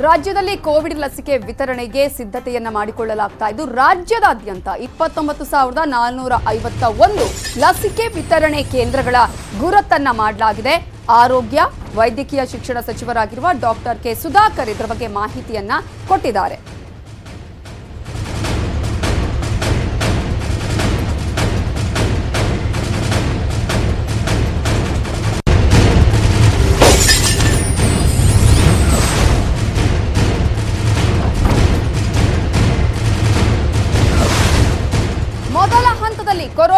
ರಾಜ್ಯದಲ್ಲಿ ಕೋವಿಡ್ ಲಸಿಕೆ ವಿತರಣೆಗೆ ಸಿದ್ಧತೆಯನ್ನ ಮಾಡಿಕೊಳ್ಳಲಾಗ್ತಾ ಇದ್ದು, ರಾಜ್ಯದಾದ್ಯಂತ ಇಪ್ಪತ್ತೊಂಬತ್ತು ಸಾವಿರದ ನಾಲ್ನೂರ ಐವತ್ತ ಒಂದು ಲಸಿಕೆ ವಿತರಣೆ ಕೇಂದ್ರಗಳ ಗುರುತನ್ನ ಮಾಡಲಾಗಿದೆ. ಆರೋಗ್ಯ, ವೈದ್ಯಕೀಯ ಶಿಕ್ಷಣ ಸಚಿವರಾಗಿರುವ ಡಾಕ್ಟರ್ ಕೆ ಸುಧಾಕರ್ ಇದರ ಬಗ್ಗೆ ಮಾಹಿತಿಯನ್ನ ಕೊಟ್ಟಿದ್ದಾರೆ.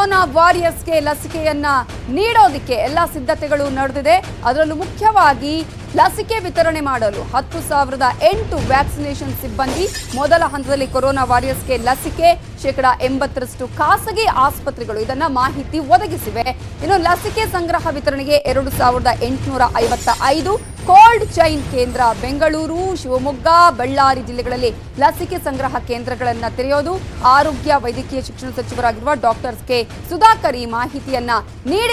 ಕೊರೋನಾ ವಾರಿಯರ್ಸ್ಗೆ ಲಸಿಕೆಯನ್ನ ನೀಡೋದಕ್ಕೆ ಎಲ್ಲ ಸಿದ್ಧತೆಗಳು ನಡೆದಿದೆ. ಅದರಲ್ಲೂ ಮುಖ್ಯವಾಗಿ ಲಸಿಕೆ ವಿತರಣೆ ಮಾಡಲು ಹತ್ತು ಸಾವಿರದ ಎಂಟು ವ್ಯಾಕ್ಸಿನೇಷನ್ ಸಿಬ್ಬಂದಿ, ಮೊದಲ ಹಂತದಲ್ಲಿ ಕೊರೋನಾ ವಾರಿಯರ್ಸ್ಗೆ ಲಸಿಕೆ, ಶೇಕಡ ಎಂಬತ್ತರಷ್ಟು ಖಾಸಗಿ ಆಸ್ಪತ್ರೆಗಳು ಇದನ್ನ ಮಾಹಿತಿ ಒದಗಿಸಿವೆ. ಇನ್ನು ಲಸಿಕೆ ಸಂಗ್ರಹ ವಿತರಣೆಗೆ ಎರಡು ಸಾವಿರದ ಎಂಟುನೂರ ಐವತ್ತ ಐದು ಕೋಲ್ಡ್ ಚೈನ್ ಕೇಂದ್ರ ಬೆಂಗಳೂರು, ಶಿವಮೊಗ್ಗ, ಬಳ್ಳಾರಿ ಜಿಲ್ಲೆಗಳಲ್ಲಿ ಲಸಿಕೆ ಸಂಗ್ರಹ ಕೇಂದ್ರಗಳನ್ನು ತೆರೆಯೋದು. ಆರೋಗ್ಯ ವೈದ್ಯಕೀಯ ಶಿಕ್ಷಣ ಸಚಿವರಾಗಿರುವ ಡಾಕ್ಟರ್ಸ್ ಕೆ ಸುಧಾಕರ್ ಈ ಮಾಹಿತಿಯನ್ನ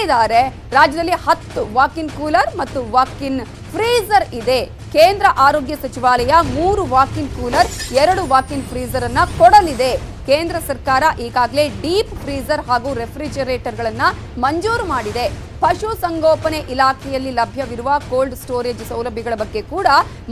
ನೀಡಿದ್ದಾರೆ ರಾಜ್ಯದಲ್ಲಿ ಹತ್ತು ವಾಕಿನ್ ಕೂಲರ್ ಮತ್ತು ವಾಕಿನ್ ಫ್ರೀಜರ್ ಇದೆ. ಕೇಂದ್ರ ಆರೋಗ್ಯ ಸಚಿವಾಲಯ ಮೂರು ವಾಕಿನ್ ಕೂಲರ್ ಎರಡು ವಾಕಿನ್ ಫ್ರೀಜರ್ ಅನ್ನ ಕೊಡಲಿದೆ. ಕೇಂದ್ರ ಸರ್ಕಾರ ಈಗಾಗಲೇ ಡೀಪ್ ಫ್ರೀಜರ್ ಹಾಗೂ ರೆಫ್ರಿಜರೇಟರ್ ಗಳನ್ನ ಮಂಜೂರು ಮಾಡಿದೆ. ಪಶು ಸಂಗೋಪನೆ ಇಲಾಖೆಯಲ್ಲಿ ಲಭ್ಯವಿರುವ ಕೋಲ್ಡ್ ಸ್ಟೋರೇಜ್ ಸೌಲಭ್ಯಗಳ ಬಗ್ಗೆ ಕೂಡ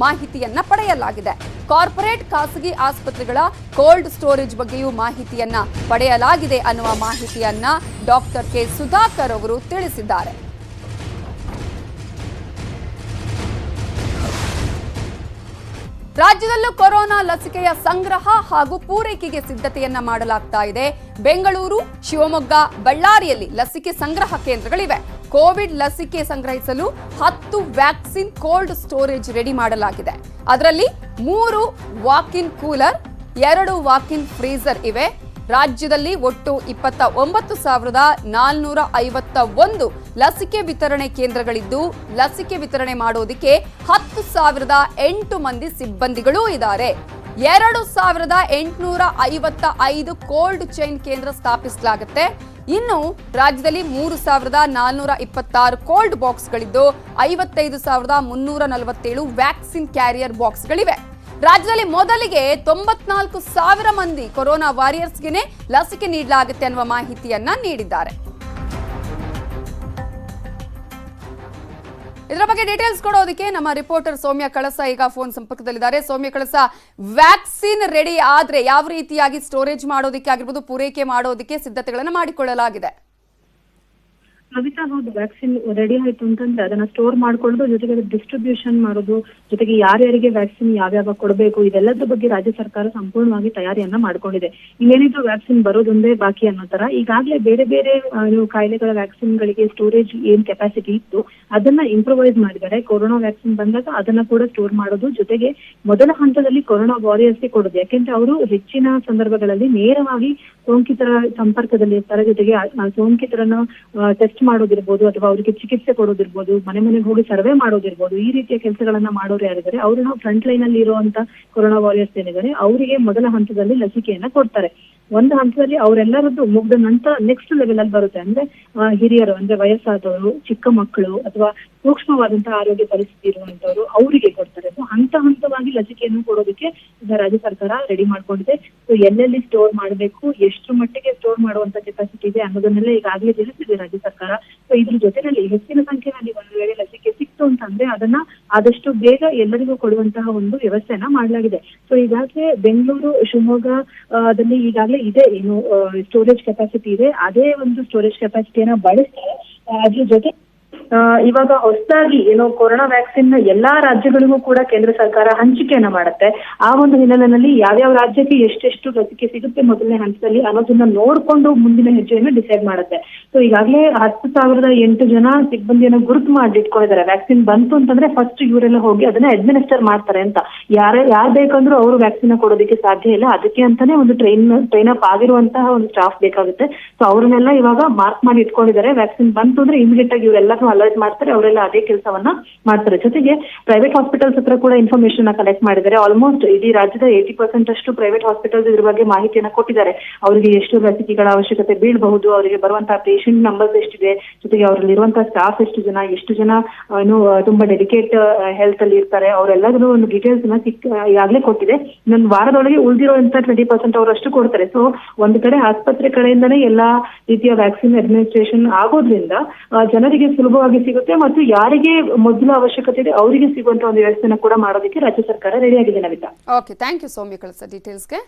ಮಾಹಿತಿಯನ್ನ ಪಡೆಯಲಾಗಿದೆ. ಕಾರ್ಪೊರೇಟ್ ಖಾಸಗಿ ಆಸ್ಪತ್ರೆಗಳ ಕೋಲ್ಡ್ ಸ್ಟೋರೇಜ್ ಬಗ್ಗೆಯೂ ಮಾಹಿತಿಯನ್ನ ಪಡೆಯಲಾಗಿದೆ ಅನ್ನುವ ಮಾಹಿತಿಯನ್ನ ಡಾಕ್ಟರ್ ಕೆ. ಸುಧಾಕರ್ ಅವರು ತಿಳಿಸಿದ್ದಾರೆ. ರಾಜ್ಯದಲ್ಲೂ ಕೊರೋನಾ ಲಸಿಕೆಯ ಸಂಗ್ರಹ ಹಾಗೂ ಪೂರೈಕೆಗೆ ಸಿದ್ಧತೆಯನ್ನ ಮಾಡಲಾಗ್ತಾ ಇದೆ. ಬೆಂಗಳೂರು, ಶಿವಮೊಗ್ಗ, ಬಳ್ಳಾರಿಯಲ್ಲಿ ಲಸಿಕೆ ಸಂಗ್ರಹ ಕೇಂದ್ರಗಳಿವೆ. ಕೋವಿಡ್ ಲಸಿಕೆ ಸಂಗ್ರಹಿಸಲು ಹತ್ತು ವ್ಯಾಕ್ಸಿನ್ ಕೋಲ್ಡ್ ಸ್ಟೋರೇಜ್ ರೆಡಿ ಮಾಡಲಾಗಿದೆ. ಅದರಲ್ಲಿ ಮೂರು ವಾಕಿನ್ ಕೂಲರ್, ಎರಡು ವಾಕಿನ್ ಫ್ರೀಸರ್ ಇವೆ. ರಾಜ್ಯದಲ್ಲಿ ಒಟ್ಟು ಇಪ್ಪತ್ತ ಒಂಬತ್ತು ಸಾವಿರದ ನಾಲ್ನೂರ ಐವತ್ತ ಒಂದು ಲಸಿಕೆ ವಿತರಣೆ ಕೇಂದ್ರಗಳಿದ್ದು, ಲಸಿಕೆ ವಿತರಣೆ ಮಾಡೋದಕ್ಕೆ ಹತ್ತು ಸಾವಿರದ ಎಂಟು ಮಂದಿ ಸಿಬ್ಬಂದಿಗಳೂ ಇದ್ದಾರೆ. ಎರಡು ಸಾವಿರದ ಎಂಟುನೂರ ಐವತ್ತ ಐದು ಕೋಲ್ಡ್ ಚೈನ್ ಕೇಂದ್ರ ಸ್ಥಾಪಿಸಲಾಗುತ್ತೆ. ಇನ್ನು ರಾಜ್ಯದಲ್ಲಿ ಮೂರು ಸಾವಿರದ ನಾಲ್ನೂರ ಇಪ್ಪತ್ತಾರು ಕೋಲ್ಡ್ ಬಾಕ್ಸ್ಗಳಿದ್ದು, ಐವತ್ತೈದು ಸಾವಿರದ ಮುನ್ನೂರ ನಲವತ್ತೇಳು ವ್ಯಾಕ್ಸಿನ್ ಕ್ಯಾರಿಯರ್ ಬಾಕ್ಸ್ಗಳಿವೆ. ರಾಜ್ಯದಲ್ಲಿ ಮೊದಲಿಗೆ ತೊಂಬತ್ನಾಲ್ಕು ಸಾವಿರ ಮಂದಿ ಕೊರೋನಾ ವಾರಿಯರ್ಸ್ಗೆನೆ ಲಸಿಕೆ ನೀಡಲಾಗುತ್ತೆ ಅನ್ನುವ ಮಾಹಿತಿಯನ್ನ ನೀಡಿದ್ದಾರೆ. ಇದರ ಬಗ್ಗೆ ಡೀಟೇಲ್ಸ್ ಕೊಡೋದಕ್ಕೆ ನಮ್ಮ ರಿಪೋರ್ಟರ್ ಸೌಮ್ಯ ಕಳಸ ಈಗ ಫೋನ್ ಸಂಪರ್ಕದಲ್ಲಿದ್ದಾರೆ. ಸೌಮ್ಯ ಕಳಸ ವ್ಯಾಕ್ಸಿನ್ ರೆಡಿ ಆದ್ರೆ ಯಾವ ರೀತಿಯಾಗಿ ಸ್ಟೋರೇಜ್ ಮಾಡೋದಕ್ಕೆ ಆಗಿರ್ಬೋದು ಪೂರೈಕೆ ಮಾಡೋದಕ್ಕೆ ಸಿದ್ಧತೆಗಳನ್ನು ಮಾಡಿಕೊಳ್ಳಲಾಗಿದೆ. ಕವಿತಾ ಹೌದು ವ್ಯಾಕ್ಸಿನ್ ರೆಡಿ ಆಯ್ತು ಅಂತಂದ್ರೆ ಅದನ್ನ ಸ್ಟೋರ್ ಮಾಡ್ಕೊಳ್ಳೋದು, ಜೊತೆಗೆ ಡಿಸ್ಟ್ರಿಬ್ಯೂಷನ್ ಮಾಡೋದು, ಜೊತೆಗೆ ಯಾರ್ಯಾರಿಗೆ ವ್ಯಾಕ್ಸಿನ್ ಯಾವ್ಯಾವ ಕೊಡಬೇಕು, ಇದೆಲ್ಲದ್ರ ಬಗ್ಗೆ ರಾಜ್ಯ ಸರ್ಕಾರ ಸಂಪೂರ್ಣವಾಗಿ ತಯಾರಿಯನ್ನ ಮಾಡ್ಕೊಂಡಿದೆ. ಇನ್ನೇನಿದ್ರು ವ್ಯಾಕ್ಸಿನ್ ಬರೋದೊಂದೇ ಬಾಕಿ ಅನ್ನೋ ತರ ಈಗಾಗಲೇ ಬೇರೆ ಬೇರೆ ಕಾಯಿಲೆಗಳ ವ್ಯಾಕ್ಸಿನ್ ಗಳಿಗೆ ಸ್ಟೋರೇಜ್ ಏನ್ ಕೆಪಾಸಿಟಿ ಇತ್ತು, ಅದನ್ನ ಇಂಪ್ರೊವೈಸ್ ಮಾಡಿದ್ದಾರೆ. ಕೊರೋನಾ ವ್ಯಾಕ್ಸಿನ್ ಬಂದಾಗ ಅದನ್ನ ಕೂಡ ಸ್ಟೋರ್ ಮಾಡೋದು, ಜೊತೆಗೆ ಮೊದಲ ಹಂತದಲ್ಲಿ ಕೊರೋನಾ ವಾರಿಯರ್ಸ್ಗೆ ಕೊಡೋದು. ಯಾಕೆಂದ್ರೆ ಅವರು ಹೆಚ್ಚಿನ ಸಂದರ್ಭಗಳಲ್ಲಿ ನೇರವಾಗಿ ಸೋಂಕಿತರ ಸಂಪರ್ಕದಲ್ಲಿ ಇರ್ತಾರೆ ಜೊತೆಗೆ ಸೋಂಕಿತರನ್ನ ಟೆಸ್ಟ್ ಮಾಡೋದಿರ್ಬೋದು ಅಥವಾ ಅವರಿಗೆ ಚಿಕಿತ್ಸೆ ಕೊಡೋದಿರ್ಬೋದು, ಮನೆ ಮನೆಗೆ ಹೋಗಿ ಸರ್ವೆ ಮಾಡೋದಿರ್ಬೋದು, ಈ ರೀತಿಯ ಕೆಲಸಗಳನ್ನ ಮಾಡೋರು ಯಾರಿದ್ದಾರೆ? ನಾವು ಫ್ರಂಟ್ ಲೈನ್ ಅಲ್ಲಿ ಇರುವಂತ ಕೊರೋನಾ ವಾರಿಯರ್ಸ್ ಏನಿದ್ದಾರೆ, ಅವರಿಗೆ ಮೊದಲ ಹಂತದಲ್ಲಿ ಲಸಿಕೆಯನ್ನ ಕೊಡ್ತಾರೆ. ಒಂದು ಹಂತದಲ್ಲಿ ಅವರೆಲ್ಲರದ್ದು ಮುಗ್ದ ನಂತರ ನೆಕ್ಸ್ಟ್ ಲೆವೆಲ್ ಅಲ್ಲಿ ಬರುತ್ತೆ. ಅಂದ್ರೆ ಹಿರಿಯರು, ಅಂದ್ರೆ ವಯಸ್ಸಾದವರು, ಚಿಕ್ಕ ಮಕ್ಕಳು ಅಥವಾ ಸೂಕ್ಷ್ಮವಾದಂತಹ ಆರೋಗ್ಯ ಪರಿಸ್ಥಿತಿ ಇರುವಂತವರು ಅವರಿಗೆ ಕೊಡ್ತಾರೆ. ಸೊ ಹಂತ ಹಂತವಾಗಿ ಲಸಿಕೆಯನ್ನು ಕೊಡೋದಕ್ಕೆ ರಾಜ್ಯ ಸರ್ಕಾರ ರೆಡಿ ಮಾಡ್ಕೊಂಡಿದೆ. ಸೊ ಎಲ್ಲೆಲ್ಲಿ ಸ್ಟೋರ್ ಮಾಡಬೇಕು, ಎಷ್ಟು ಮಟ್ಟಿಗೆ ಸ್ಟೋರ್ ಮಾಡುವಂತ ಕೆಪಾಸಿಟಿ ಇದೆ ಅನ್ನೋದನ್ನೆಲ್ಲ ಈಗಾಗಲೇ ತಿಳಿಸಿದೆ ರಾಜ್ಯ ಸರ್ಕಾರ. ಸೊ ಇದ್ರ ಜೊತೆನಲ್ಲಿ ಹೆಚ್ಚಿನ ಸಂಖ್ಯೆಯಲ್ಲಿ ಒಂದು ವೇಳೆ ಸಿಕ್ತು ಅಂತಂದ್ರೆ ಅದನ್ನ ಆದಷ್ಟು ಬೇಗ ಎಲ್ಲರಿಗೂ ಕೊಡುವಂತಹ ಒಂದು ವ್ಯವಸ್ಥೆಯನ್ನ ಮಾಡಲಾಗಿದೆ. ಸೊ ಈಗಾಗಲೇ ಬೆಂಗಳೂರು ಶಿವಮೊಗ್ಗ ಆ, ದಲ್ಲಿ ಈಗಾಗಲೇ ಇದೆ ಏನು ಸ್ಟೋರೇಜ್ ಕೆಪಾಸಿಟಿ ಇದೆ. ಅದೇ ಒಂದು ಸ್ಟೋರೇಜ್ ಕೆಪಾಸಿಟಿಯನ್ನ ಬಳಸ್ತಾರೆ. ಅದ್ರ ಜೊತೆ ಇವಾಗ ಹೊಸದಾಗಿ ಏನೋ ಕೊರೋನಾ ವ್ಯಾಕ್ಸಿನ್ನ ಎಲ್ಲಾ ರಾಜ್ಯಗಳಿಗೂ ಕೂಡ ಕೇಂದ್ರ ಸರ್ಕಾರ ಹಂಚಿಕೆಯನ್ನ ಮಾಡುತ್ತೆ. ಆ ಒಂದು ಹಿನ್ನೆಲೆಯಲ್ಲಿ ಯಾವ್ಯಾವ ರಾಜ್ಯಕ್ಕೆ ಎಷ್ಟೆಷ್ಟು ಲಸಿಕೆ ಸಿಗುತ್ತೆ ಮೊದಲನೇ ಹಂತದಲ್ಲಿ ಅನ್ನೋದನ್ನ ನೋಡ್ಕೊಂಡು ಮುಂದಿನ ಹೆಜ್ಜೆಯನ್ನು ಡಿಸೈಡ್ ಮಾಡುತ್ತೆ. ಸೊ ಈಗಾಗಲೇ ಹತ್ತು ಸಾವಿರದ ಎಂಟು ಜನ ಸಿಬ್ಬಂದಿಯನ್ನ ಗುರುತು ಮಾಡಿ ಇಟ್ಕೊಂಡಿದ್ದಾರೆ. ವ್ಯಾಕ್ಸಿನ್ ಬಂತು ಅಂತಂದ್ರೆ ಫಸ್ಟ್ ಇವರೆಲ್ಲ ಹೋಗಿ ಅದನ್ನ ಅಡ್ಮಿನಿಸ್ಟರ್ ಮಾಡ್ತಾರೆ ಅಂತ. ಯಾರ, ಯಾರು ಬೇಕಂದ್ರೂ ಅವರು ವ್ಯಾಕ್ಸಿನ್ ಕೊಡೋದಕ್ಕೆ ಸಾಧ್ಯ ಇಲ್ಲ. ಅದಕ್ಕೆ ಅಂತಾನೆ ಒಂದು ಟ್ರೈನ್ ಟ್ರೈನ್ ಅಪ್ ಆಗಿರುವಂತಹ ಒಂದು ಸ್ಟಾಫ್ ಬೇಕಾಗುತ್ತೆ. ಸೊ ಅವ್ರನ್ನೆಲ್ಲ ಇವಾಗ ಮಾರ್ಕ್ ಮಾಡಿ ಇಟ್ಕೊಂಡಿದ್ದಾರೆ. ವ್ಯಾಕ್ಸಿನ್ ಬಂತು ಅಂದ್ರೆ ಇಮಿಡಿಯೇಟ್ ಆಗಿ ಇವರೆಲ್ಲರೂ ಅಲರ್ಟ್ ಮಾಡ್ತಾರೆ. ಅವರೆಲ್ಲ ಅದೇ ಕೆಲಸವನ್ನ ಮಾಡ್ತಾರೆ. ಜೊತೆಗೆ ಪ್ರೈವೇಟ್ ಹಾಸ್ಪಿಟಲ್ಸ್ ಹತ್ರ ಕೂಡ ಇನ್ಫಾರ್ಮೇಶನ್ ಕಲೆಕ್ಟ್ ಮಾಡಿದ್ದಾರೆ. ಆಲ್ಮೋಸ್ಟ್ ಇಡೀ ರಾಜ್ಯದ ಏಟಿ ಪರ್ಸೆಂಟ್ ಅಷ್ಟು ಪ್ರೈವೇಟ್ ಹಾಸ್ಪಿಟಲ್ಸ್ ಇದ್ರ ಬಗ್ಗೆ ಮಾಹಿತಿಯನ್ನ ಕೊಟ್ಟಿದ್ದಾರೆ. ಅವರಿಗೆ ಎಷ್ಟು ಲಸಿಕೆಗಳ ಅವಶ್ಯಕತೆ ಬೀಳಬಹುದು, ಅವರಿಗೆ ಬರುವಂತಹ ಪೇಷಂಟ್ ನಂಬರ್ಸ್ ಎಷ್ಟಿದೆ, ಜೊತೆಗೆ ಅವರಲ್ಲಿ ಇರುವಂತಹ ಸ್ಟಾಫ್ ಎಷ್ಟು ಜನ ಎಷ್ಟು ಜನ ಏನು ತುಂಬಾ ಡೆಡಿಕೇಟ್ ಹೆಲ್ತ್ ಅಲ್ಲಿ ಇರ್ತಾರೆ ಅವರೆಲ್ಲರೂ ಒಂದು ಡೀಟೇಲ್ಸ್ನ ಸಿಕ್ ಈಗಾಗಲೇ ಕೊಟ್ಟಿದೆ. ಇನ್ನೊಂದು ವಾರದೊಳಗೆ ಉಳಿದಿರುವಂತ ಟ್ವೆಂಟಿ ಪರ್ಸೆಂಟ್ ಅವರಷ್ಟು ಕೊಡ್ತಾರೆ. ಸೊ ಒಂದು ಕಡೆ ಆಸ್ಪತ್ರೆ ಕಡೆಯಿಂದನೇ ಎಲ್ಲಾ ರೀತಿಯ ವ್ಯಾಕ್ಸಿನ್ ಅಡ್ಮಿನಿಸ್ಟ್ರೇಷನ್ ಆಗೋದ್ರಿಂದ ಜನರಿಗೆ ಸುಲಭವಾಗಿ ಸಿಗುತ್ತೆ ಮತ್ತು ಯಾರಿಗೆ ಮೊದಲು ಅವಶ್ಯಕತೆ ಇದೆ ಅವರಿಗೆ ಸಿಗುವಂತ ಒಂದು ವ್ಯವಸ್ಥೆನ ಕೂಡ ಮಾಡೋದಕ್ಕೆ ರಾಜ್ಯ ಸರ್ಕಾರ ರೆಡಿ ಆಗಿದೆ Navitha okay thank you Soumya ಕಳಿಸ ಡೀಟೇಲ್ಸ್ಗೆ